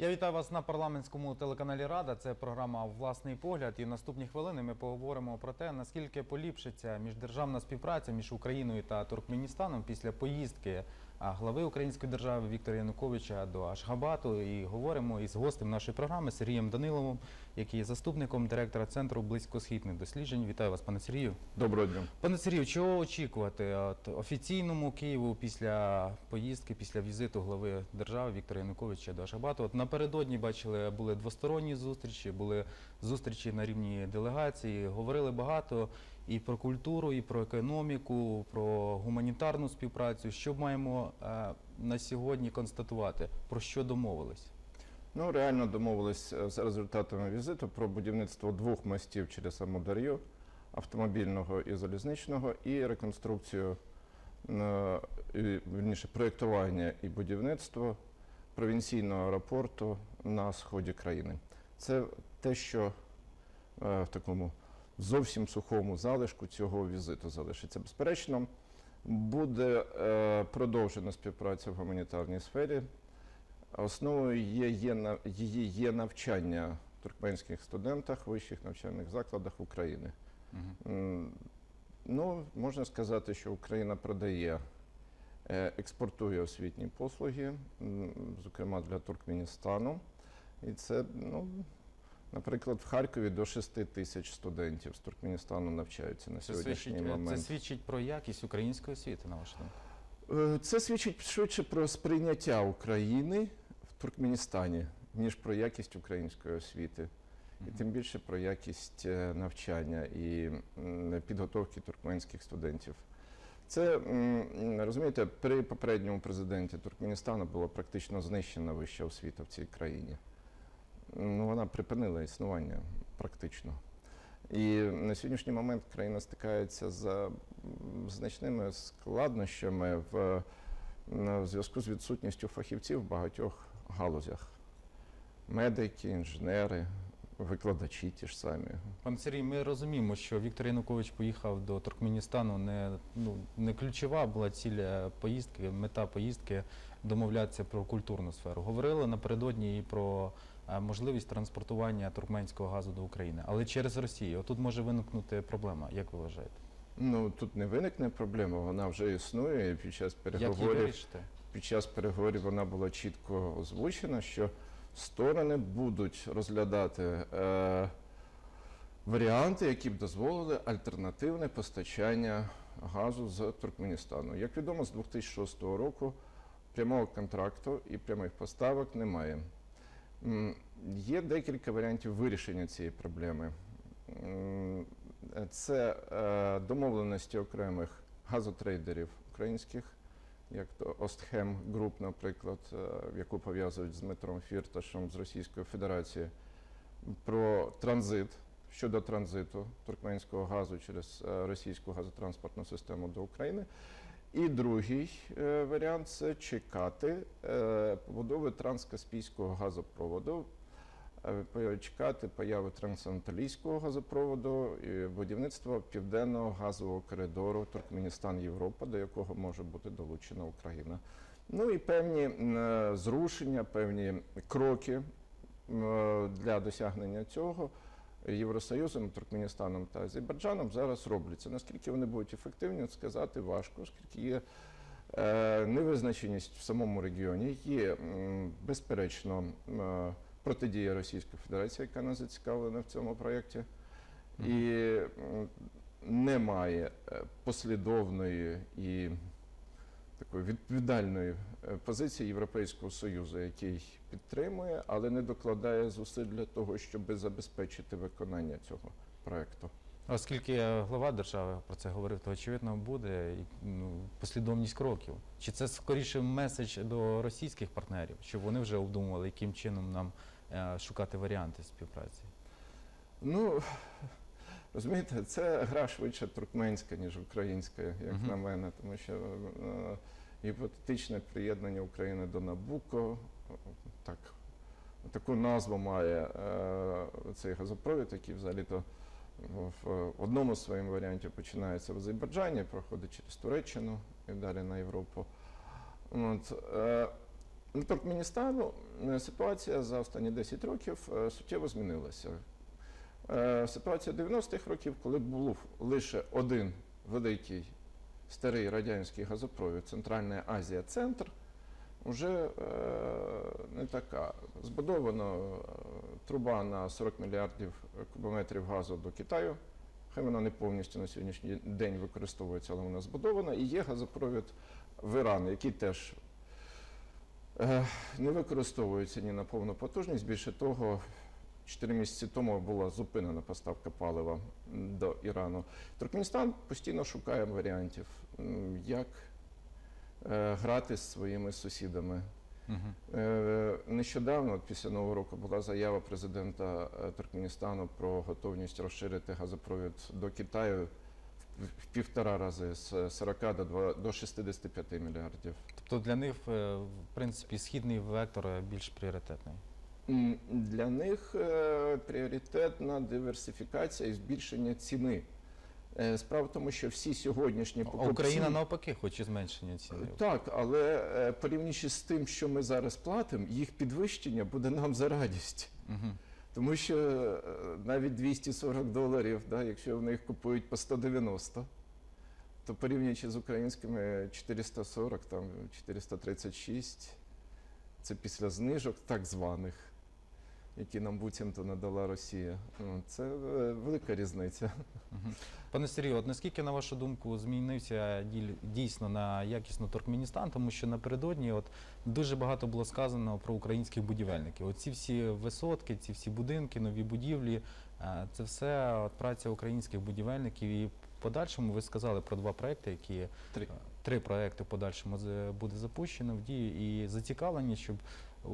Я вітаю вас на парламентському телеканалі Рада. Це програма Власний погляд. І наступні хвилини ми поговоримо про те, наскільки поліпшиться міждержавна співпраця між Україною та Туркменістаном після поїздки глави Української держави Віктора Януковича до Ашгабату. І говоримо із гостем нашої програми Сергієм Даниловим, який є заступником директора центру близькосхідних досліджень. Вітаю вас, пане Сергію. Доброго дня. Пане Сергію, чого очікувати от офіційному Києву після поїздки, після візиту глави держави Віктора Януковича до Ашгабату? От напередодні бачили, були двосторонні зустрічі, були зустрічі на рівні делегації. Говорили багато і про культуру, і про економіку, про гуманітарну співпрацю. Що маємо е, на сьогодні констатувати? Про що домовились? Ну, реально домовились е, за результатами візиту про будівництво двох мостів через Амудар'ю, автомобільного і залізничного, і реконструкцію, е, вірніше, проєктування і будівництво провінційного аеропорту на сході країни. Це те, що в такому зовсім сухому залишку цього візиту залишиться. Безперечно, буде е, продовжена співпраця в гуманітарній сфері. Основою є, є, її є навчання туркменських студентах в вищих навчальних закладах України. М, Ну, можна сказати, що Україна продає, е, експортує освітні послуги, зокрема для Туркменістану. І це, ну, наприклад, в Харкові до 6 тисяч студентів з Туркменістану навчаються на Це сьогоднішній свідчить, момент. це свідчить про якість української освіти, на вашу думку? Е, Це свідчить швидше про сприйняття України в Туркменістані, ніж про якість української освіти, і тим більше про якість е, навчання і підготовки туркменських студентів. Це розумієте, при попередньому президенті Туркменістану була практично знищена вища освіта в цій країні. Ну, вона припинила існування практично. І на сьогоднішній момент країна стикається з значними складнощами в, в зв'язку з відсутністю фахівців в багатьох галузях. Медики, інженери, викладачі ті ж самі. Пане Сергій, ми розуміємо, що Віктор Янукович поїхав до Туркменістану. Не, ну, не ключова була ціль е, поїздки, мета поїздки домовлятися про культурну сферу. Говорили напередодні і про можливість транспортування туркменського газу до України, але через Росію. Отут може виникнути проблема. Як ви вважаєте? Ну тут не виникне проблема, вона вже існує під час переговорів. під час переговорів вона була чітко озвучена, що сторони будуть розглядати е, варіанти, які б дозволили альтернативне постачання газу з Туркменістану. Як відомо, з 2006 року прямого контракту і прямих поставок немає. Є декілька варіантів вирішення цієї проблеми. Це е, домовленості окремих газотрейдерів українських, як то Остхем Груп, наприклад, е, яку пов'язують з Дмитром Фірташем з Російської Федерації, про транзит щодо транзиту туркменського газу через е, російську газотранспортну систему до України. І другий е, варіант це чекати е, побудови транскаспійського газопроводу, е, чекати появи трансанталійського газопроводу і будівництва південного газового коридору Туркменістан-Європа, до якого може бути долучена Україна. Ну і певні зрушення, певні кроки для досягнення цього. Євросоюзом, Туркменістаном та Азербайджаном зараз робляться. Наскільки вони будуть ефективні, сказати важко, оскільки є е, невизначеність в самому регіоні, є безперечно протидія Російської Федерації, яка не зацікавлена в цьому проєкті, і немає е, послідовної і такої відповідальної е, позиції Європейського Союзу, який підтримує, але не докладає зусиль для того, щоб забезпечити виконання цього проекту. Оскільки глава держави про це говорив, то очевидно буде ну, послідовність кроків. Чи це скоріше меседж до російських партнерів, щоб вони вже обдумували, яким чином нам е, шукати варіанти співпраці? Ну розумієте, це гра швидше туркменська, ніж українська, як Мгм. на мене, тому що е, гіпотетичне приєднання України до Набуко, так, таку назву має е, цей газопровід, який взагалі-то в одному з своїм варіантів починається в Азербайджані, проходить через Туреччину і далі на Європу. От, е, Ну, Туркменістану е, ситуація за останні 10 років суттєво змінилася. Е, Ситуація 90-х років, коли був лише один великий старий радянський газопровід Центральна Азія Центр, вже е, не така. Збудована е, труба на 40 мільярдів кубометрів газу до Китаю. Хай вона не повністю на сьогоднішній день використовується, але вона збудована. І є газопровід в Іран, який теж не використовується ні на повну потужність. Більше того, 4 місяці тому була зупинена поставка палива до Ірану. Туркменістан постійно шукає варіантів, як е, грати з своїми сусідами. Е, Нещодавно, після Нового року, була заява президента е, Туркменістану про готовність розширити газопровід до Китаю в- півтора рази з 40 до два- до 65 мільярдів. Тобто для них, в принципі, східний вектор більш пріоритетний. Для них е, пріоритетна диверсифікація і збільшення ціни. Е, Справа в тому, що всі сьогоднішні покупці... Україна навпаки хоче зменшення ціни. Так, але е, порівнюючи з тим, що ми зараз платимо, їх підвищення буде нам за радість. Мгм. Тому що е, навіть 240 доларів, да, якщо в них купують по 190, то порівнюючи з українськими 440, там 436, це після знижок так званих, які нам буцімто надала Росія. Ну, Це е, велика різниця. Пане Сергію, от наскільки, на вашу думку, змінився дійсно на якісно Туркменістан, тому що напередодні от дуже багато було сказано про українських будівельників. Оці всі висотки, ці всі будинки, нові будівлі, е, це все от праця українських будівельників. І в подальшому ви сказали про два проекти, які Три. три проекти в подальшому буде запущено в дію і зацікавлені, щоб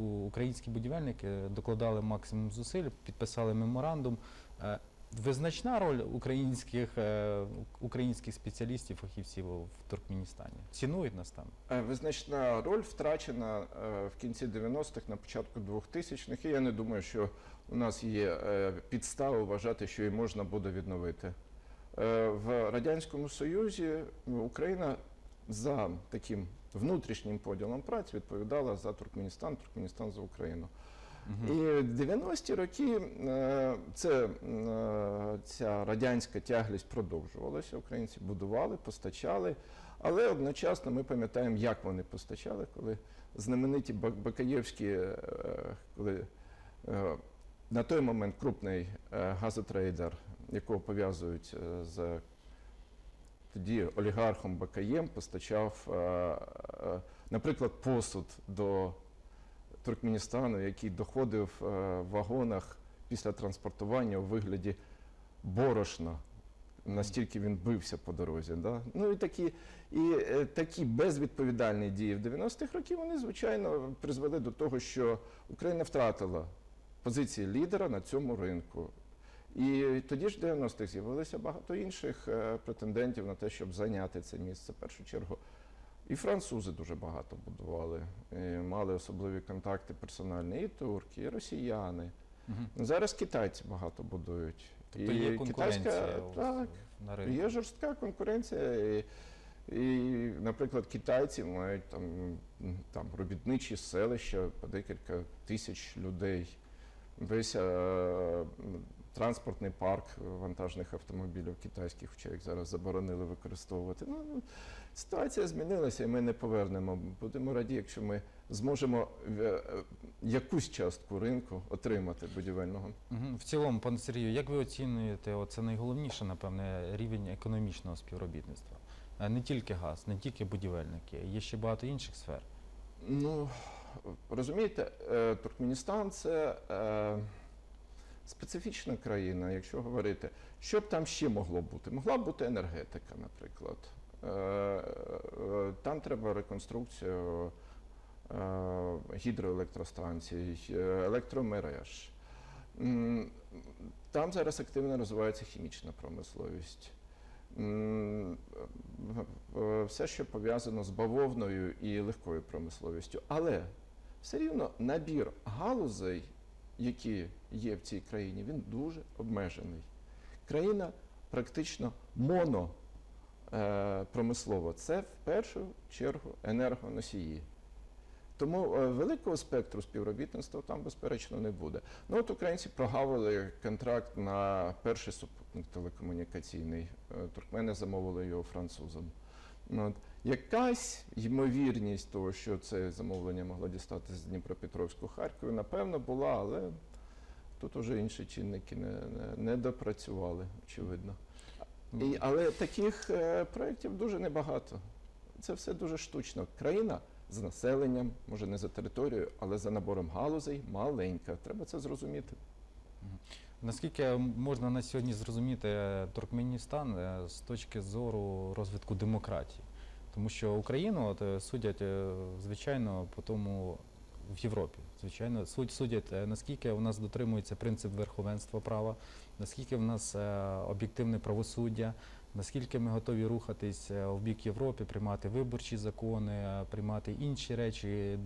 українські будівельники докладали максимум зусиль, підписали меморандум. Е, Визначна роль українських, е, українських спеціалістів, фахівців в Туркменістані. Цінують нас там. Е, Визначна роль втрачена в кінці 90-х, на початку 2000-х, і я не думаю, що у нас є підстави вважати, що її можна буде відновити. В Радянському Союзі Україна за таким внутрішнім поділом праць відповідала за Туркменістан, Туркменістан за Україну. Мгм. І в 90-ті роки е, це, е, ця радянська тяглість продовжувалася. Українці будували, постачали, але одночасно ми пам'ятаємо, як вони постачали, коли знамениті Бак- Бакаєвські, е, коли на той момент крупний газотрейдер, якого пов'язують з тоді олігархом Бакаєм, постачав, е, е, наприклад, посуд до Туркменістану, який доходив е, в вагонах після транспортування у вигляді борошна. Настільки він бився по дорозі. Да? Ну і такі, і такі безвідповідальні дії в 90-х років вони, звичайно, призвели до того, що Україна втратила позиції лідера на цьому ринку. І тоді ж в 90-х з'явилося багато інших е, претендентів на те, щоб зайняти це місце. В першу чергу і французи дуже багато будували, і мали особливі контакти персональні, і турки, і росіяни. Ну, Зараз китайці багато будують. Тобто І є конкуренція китайська- у- так, на ринку. Є жорстка конкуренція. І, і, наприклад, китайці мають там, там робітничі селища по декілька тисяч людей. Весь е, транспортний парк вантажних автомобілів китайських, хоча їх зараз заборонили використовувати. Ну, ну, ситуація змінилася, і ми не повернемо. Будемо раді, якщо ми зможемо е, е, якусь частку ринку отримати будівельного. В цілому, пане Сергію, як ви оцінюєте, це найголовніше, напевне, рівень економічного співробітництва? Е, Не тільки газ, не тільки будівельники, є ще багато інших сфер. Ну, розумієте, е, Туркменістан це е, специфічна країна, якщо говорити. Що б там ще могло бути? Могла б бути енергетика, наприклад. Е, е, Там треба реконструкцію е, гідроелектростанцій, електромереж. Там зараз активно розвивається хімічна промисловість. Все, що пов'язано з бавовною і легкою промисловістю. Але все рівно набір галузей, які є в цій країні, він дуже обмежений. Країна практично моно е. Це в першу чергу енергоносії. Тому е, великого спектру співробітництва там, безперечно, не буде. Ну от українці прогавили контракт на перший супутник телекомунікаційний. Е, Туркмени замовили його французам. Ну, от. Якась ймовірність того, що це замовлення могло дістатися з Дніпропетровську Харкові, напевно, була, але тут уже інші чинники не, не, не допрацювали, очевидно. І, але таких е, проєктів дуже небагато. Це все дуже штучно. Країна з населенням, може не за територією, але за набором галузей маленька. Треба це зрозуміти. Наскільки можна на сьогодні зрозуміти е, Туркменістан е, з точки зору розвитку демократії? Тому що Україну от, е, судять, звичайно, по тому в Європі. Звичайно, суд- судять, наскільки у нас дотримується принцип верховенства права, наскільки в нас е, об'єктивне правосуддя, наскільки ми готові рухатись е, в бік Європи, приймати виборчі закони, е, приймати інші речі,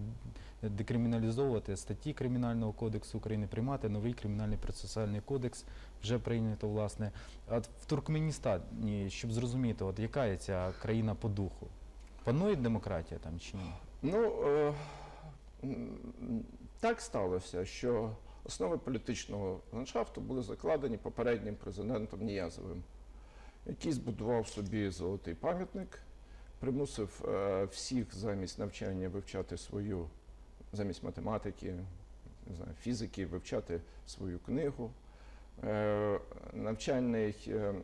декриміналізовувати статті Кримінального кодексу України, приймати новий кримінальний процесуальний кодекс, вже прийнято, власне. От в Туркменістані, щоб зрозуміти, от яка є ця країна по духу? Панує демократія там чи ні? Ну, е, так сталося, що основи політичного ландшафту були закладені попереднім президентом Ніязовим, який збудував собі золотий пам'ятник, примусив е, всіх замість навчання вивчати свою, замість математики, не знаю, фізики, вивчати свою книгу. Е, Навчальний е,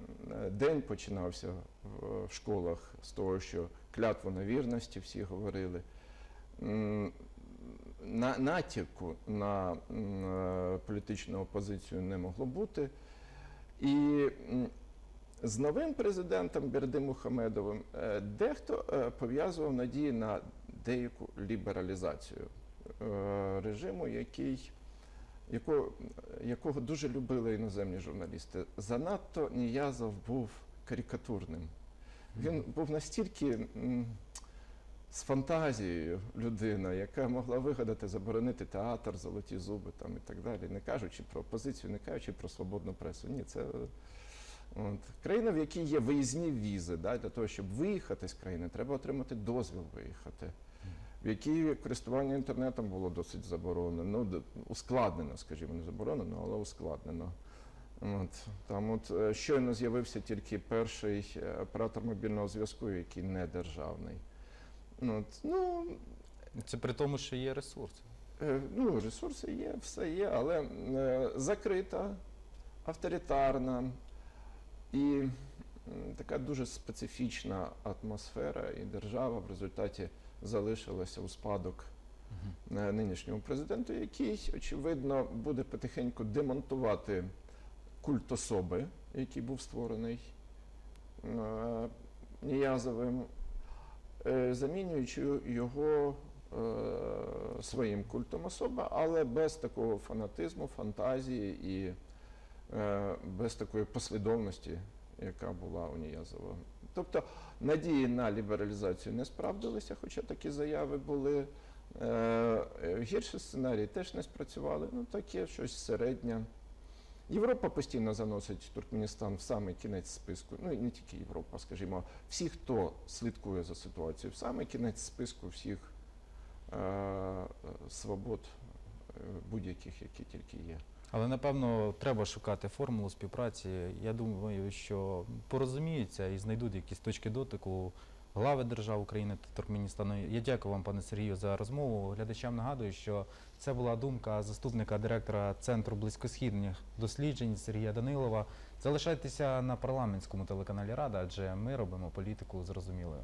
день починався в- школах з того, що клятву на вірності всі говорили. На, натяку на е, політичну опозицію не могло бути. І з новим президентом Бердим Мухамедовим е, дехто е, пов'язував надії на деяку лібералізацію режиму, який, якого, якого дуже любили іноземні журналісти. Занадто Ніязов був карикатурним. Він був настільки з фантазією людина, яка могла вигадати, заборонити театр, золоті зуби там, і так далі, не кажучи про опозицію, не кажучи про свободну пресу. Ні, це от, країна, в якій є виїзні візи. Да, для того, щоб виїхати з країни, треба отримати дозвіл виїхати. В якій користування інтернетом було досить заборонено, ну, ускладнено, скажімо, не заборонено, але ускладнено. От, там от е, щойно з'явився тільки перший е, оператор мобільного зв'язку, який не державний. От, ну, Це при тому, що є ресурси. Е, Ну, ресурси є, все є, але е, закрита, авторитарна і м, така дуже специфічна атмосфера, і держава в результаті залишилася у спадок е, нинішньому президенту, який, очевидно, буде потихеньку демонтувати культ особи, який був створений е, Ніязовим, е, замінюючи його е, своїм культом особи, але без такого фанатизму, фантазії і е, без такої послідовності, яка була у Ніязова. Тобто надії на лібералізацію не справдилися, хоча такі заяви були. Е, е, Гірші сценарії теж не спрацювали. Ну, таке щось середнє. Європа постійно заносить Туркменістан в самий кінець списку. Ну і не тільки Європа, скажімо, всі, хто слідкує за ситуацією, в самий кінець списку всіх е, свобод е, будь-яких, які тільки є. Але напевно треба шукати формулу співпраці. Я думаю, що порозуміються і знайдуть якісь точки дотику глави держав України та Туркменістану. Я дякую вам, пане Сергію, за розмову. Глядачам нагадую, що це була думка заступника директора Центру близькосхідних досліджень Сергія Данилова. Залишайтеся на парламентському телеканалі Рада, адже ми робимо політику зрозумілою.